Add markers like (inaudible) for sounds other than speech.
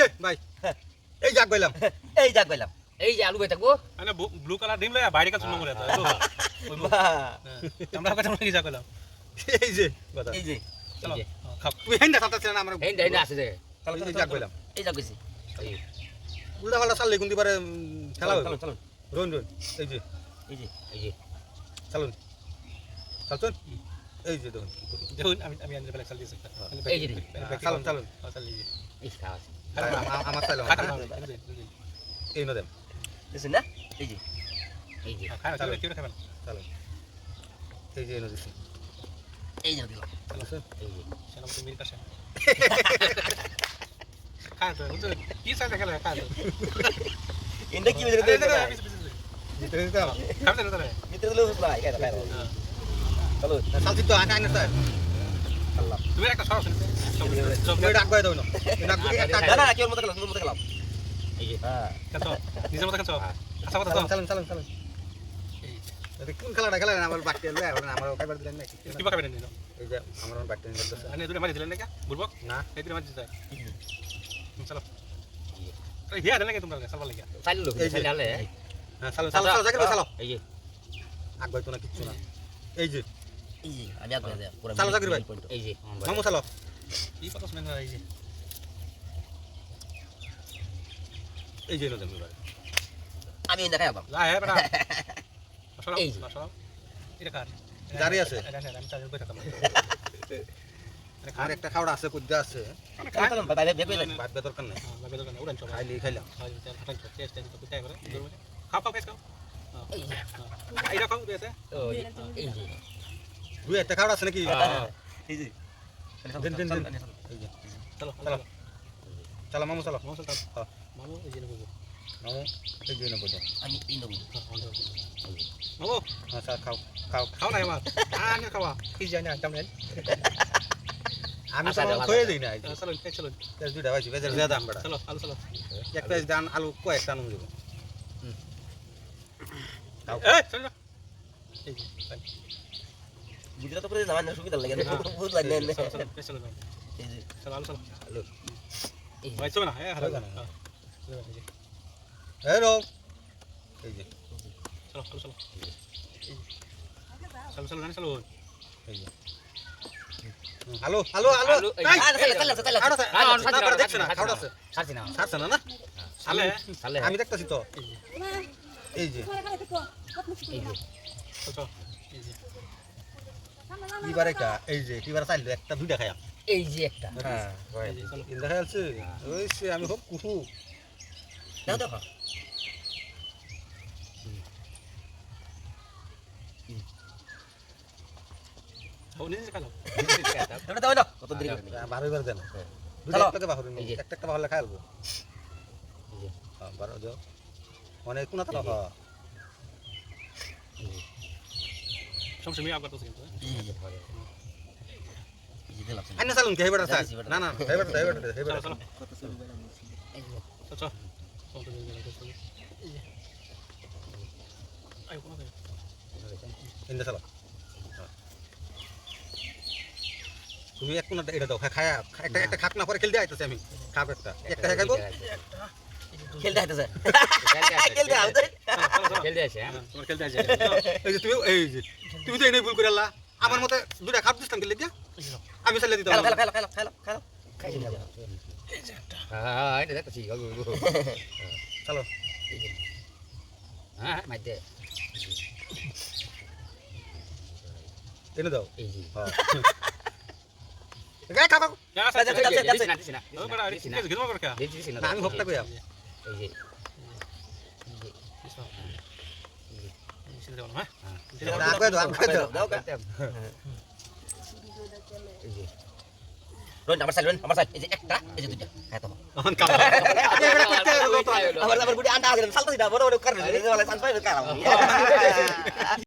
যে ভাই এই যাক গেলাম (laughs) এই যাক গেলাম এই যে আলু ভাই থাকব মানে ব্লু কালার ডিম লয়া বাইরে কাজ শুনো মরে তো। (laughs) আমরা কথা মনে কি যা কইলাম? (laughs) এই যে কথা। এই যে চলো এই যে। খাও। তুই হেন দেখা তাতে না আমার এই যে আছে যে। এই যাক গেলাম এই যাক এই উল্টা পাল্টা চাললে কোন দিবারে খেলা চলো চলো রোন রোন এই যে। এই যে এই যে। চালুন। চালতুন এই যে দেখুন দেখুন আমি আমি আনতে পেলে চাল দিয়েছি এই যে চালুন চালুন। চাল দিয়ে এই খাওয়া আমার চাইলাম এই নদেম। দেখছেন না? এই যে। এই যে। খায় চাল কি খাবেন? চালুন এই যে নদী এই যে দিলাম চালুন এই যে। মিল কাছে (laughs) তো কি দিতে দিতাম না ভিতরে দিলে চলো। তো স্যার। আল্লাহ তুমি একটা সরস তুমি ডাক করে দাও না। না না কেউ মতো গেলাম কেউ মতো হ্যাঁ কেন (laughs) নিজের মতো কেন আচ্ছা কথা চালুন চালুন চালুন চালুন। কোন খেলাটা খেলা আমার এখন আমার খাইবার দিলেন নাকি কি পাকাবেন নিনো এই যে আমার বাড়তে নিয়ে যাচ্ছে আনে দূরে মারি দিলেন নাকি? বুঝব না। এই দূরে মারি দিতে চলো। হিয়া দিলেন নাকি তোমরা সালবা লাগিয়া। চালু লোক এই যে। চালু আলে হ্যাঁ এই যে। আগ তো না কিচ্ছু না। এই যে। যে আমি আগে যাই পুরো চালো, চাকরি ভাই। এই যে মামু চালো। কি কথা শুনেন এই যে। এই যে নদেম এবার আমি ইন্দা খাইলাম লা হে বেটা। (laughs) সরাও এই যে। এটা কার? জারি আছে। এটা আমি চালু করে থাকলাম। আর একটা খাওয়া আছে কুদ্দা আছে। ভাত কান নাই? হ্যাঁ উড়ান খাইলি খাইলাম। খাও খাও খাও এই খাও। যে। দুই একটা খাওয়া আছে নাকি? এই যে। দিন দিন দিন চলো চলো চলো মামু চলো। মামু চলো। মামু এই যে নেব। মামু এই যে নবো আমি এই নেব। মামু। হ্যাঁ স্যার খাও খাও। খাও না আমার আনে খাওয়া। কি জানি না আমি আচ্ছা, তো আচ্ছা, দিই না চলো চলো। দুইটা পাইছি বেজার জিয়া দাম বেড়া। চলো আলো চলো। একটা দান আলু কয়েকটা নুন দিব। এই চলো। এই যে গুজরাট উপরে জামান সুবিধা লাগে না। বহুত লাগে না ভাই চলো হ্যাঁ এই যে। চলো চলো চলো। চলো চলো এই যে। হ্যালো হ্যালো হ্যালো আলে চালে আমি দেখতেছি তো। এই যে। এই যে। চলো। এই যে। কিবার একটা এই যে কিবার চাইলো একটা দুইটা খাইয়া এই যে একটা। হ্যাঁ ইন্দা খাই আছে ওই সে আমি খুব কুহু দাও দাও ও নিজে খালো। এটা দাও দাও। কত দেরি করে বারো বার দেন। দুইটা একটাকে বাহর একটা একটা বাহলে খাই আলবো। এই হ্যাঁ বারো যাও। অনেক কোন তো কিন্তু আইনা চালুন কে না চলো চলো আই কোন ইন্দা চালো তুমি এক কোনটা এটা দাও খায়া একটা একটা খাক না পরে খেলতে আইতেছি আমি খাব একটা। একটা খাইবো? খেলতে আইতেছে খেলতে আসে, খেলতে আসে হ্যাঁ তোমার খেলতে আছে এই যে তুমি এই যে তুমি তো এনেই ভুল করে আল্লাহ আমার মতে দুইটা খাপ দিতাম খেলে দিয়া আমি চালিয়ে দিতাম খেলো খেলো খেলো খেলো খেলো হ্যাঁ এটা দেখছি চলো হ্যাঁ এনে দাও এই হ্যাঁ গায় আচ্ছা, আচ্ছা, আচ্ছা, না না না না না এই যে হ্যাঁ এই যে আমার সাইড আমার সাইড এই যে একটা এই যে দুইটা খাই তো অন কাবা আমি এটা করতে হলো তো আবার আবার আন্ডা আছে সালতা দিটা বড় বড় কার রে ওয়ালা সানপাই কার